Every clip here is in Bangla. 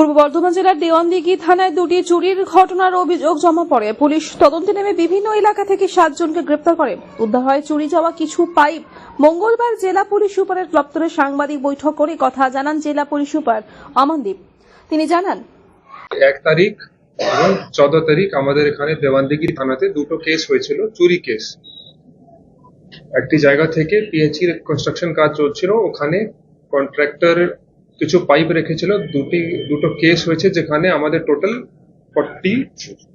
পূর্ব বর্ধমান জেলার দেওয়ানদিঘি থানায় দুটি চুরির ঘটনার অভিযোগ জমা পড়ে। পুলিশ তদন্তে নেমে বিভিন্ন এলাকা থেকে সাতজনকে গ্রেপ্তার করে। উদ্ধার হয় চুরি যাওয়া কিছু পাইপ। মঙ্গলবার জেলা পুলিশ সুপারের দপ্তরে সাংবাদিক বৈঠক করে কথা জানান জেলা পুলিশ সুপার অমনদীপ। তিনি জানান, এক তারিখ এবং চোদ্দ তারিখ আমাদের এখানে দেওয়ানদিগির থানাতে দুটো কেস হয়েছিল, চুরি কেস। একটি জায়গা থেকে পিএইচি কনস্ট্রাকশন কাজ চলছিল, ওখানে কন্ট্রাক্টর কিছু পাইপ রেখেছিল, দুটি, দুটো কেস হয়েছে যেখানে আমাদের টোটাল ফর্টি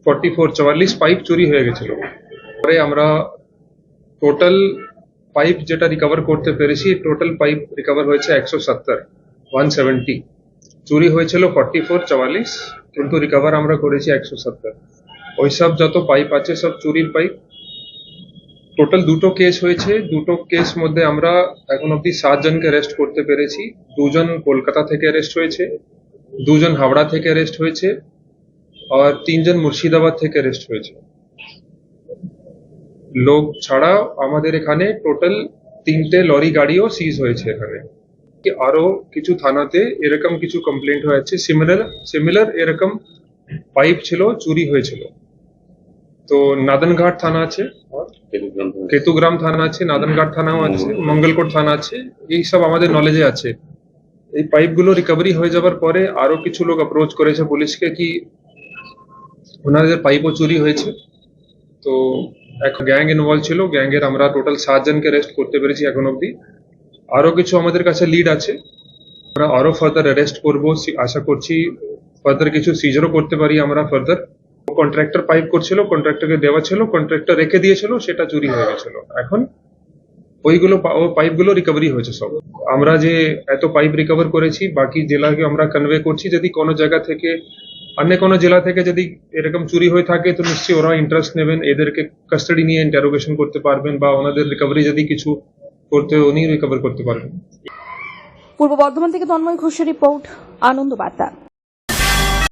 ফর্টি ফোর চুয়াল্লিশ পাইপ চুরি হয়ে গেছিল। পরে আমরা টোটাল পাইপ যেটা রিকভার করতে পেরেছি টোটাল পাইপ রিকভার হয়েছে একশো সত্তর ওয়ান সেভেন্টি চুরি হয়েছিল ফর্টি ফোর চুয়াল্লিশ, কিন্তু রিকভার আমরা করেছি একশো সত্তর। ওইসব যত পাইপ আছে, সব চুরির পাইপ টোটাল দুটো কেস হয়েছে। দুটো কেস মধ্যে আমরা এখন অব্দি সাতজনকে অ্যারেস্ট করতে পেরেছি। দুজন কলকাতা থেকে অ্যারেস্ট হয়েছে। দুজন হাওড়া থেকে অ্যারেস্ট হয়েছে। আর তিনজন মুর্শিদাবাদ থেকে অ্যারেস্ট হয়েছে। লোক ছাড়া আমাদের এখানে টোটাল তিনটে লরি গাড়িও সিজ হয়েছে এখানে। আরও কিছু থানাতে এরকম কিছু কমপ্লেন্ট হয়েছে। সিমিলার সিমিলার এরকম পাইপ ছিল, চুরি হয়েছিল। তো নাদনঘাট থানা আছে। কেতুগ্রাম থানা। আছে নাদনঘাট থানাও আছে মঙ্গলকোট থানা আছে এই সব আমাদের নলেজে আছে। এই পাইপগুলো রিকভারি হয়ে যাবার পরে আরও কিছু লোক অ্যাপ্রোচ করেছে পুলিশকে কি ওনাদের পাইপও চুরি হয়েছে। তো এক গ্যাং ইনভলভ ছিল গ্যাংয়ের আমরা টোটাল সাতজনকে অ্যারেস্ট করতে পেরেছি এখন অবধি। আরও কিছু আমাদের কাছে লিড আছে আমরা আরও ফার্দার অ্যারেস্ট করব আশা করছি ফার্দার কিছু সিজারও করতে পারি আমরা ফার্দার কন্ট্রাক্টর পাইপ করছিল কন্ট্রাক্টরকে দেওয়া ছিল কন্ট্রাক্টর রেখে দিয়েছিল, সেটা চুরি হয়ে গেছিল। এখন ওইগুলো ও পাইপগুলো রিকভারি হয়েছে সব। আমরা যে এত পাইপ রিকভার করেছি, বাকি জেলাকে আমরা কনভে করছি, যদি কোনো জায়গা থেকে, অন্য কোনো জেলা থেকে যদি এরকম চুরি হয়ে থাকে, তো নিশ্চয়ই ওরা ইন্টারেস্ট নেবেন, এদেরকে কাস্টাডি নিয়ে ইন্টারোগেশন করতে পারবেন, বা ওনাদের রিকভারি যদি কিছু করতে উনি রিকভার করতে পারবেন। পূর্ব বর্ধমান থেকে তন্ময় ঘোষের রিপোর্ট আনন্দ বার্তা।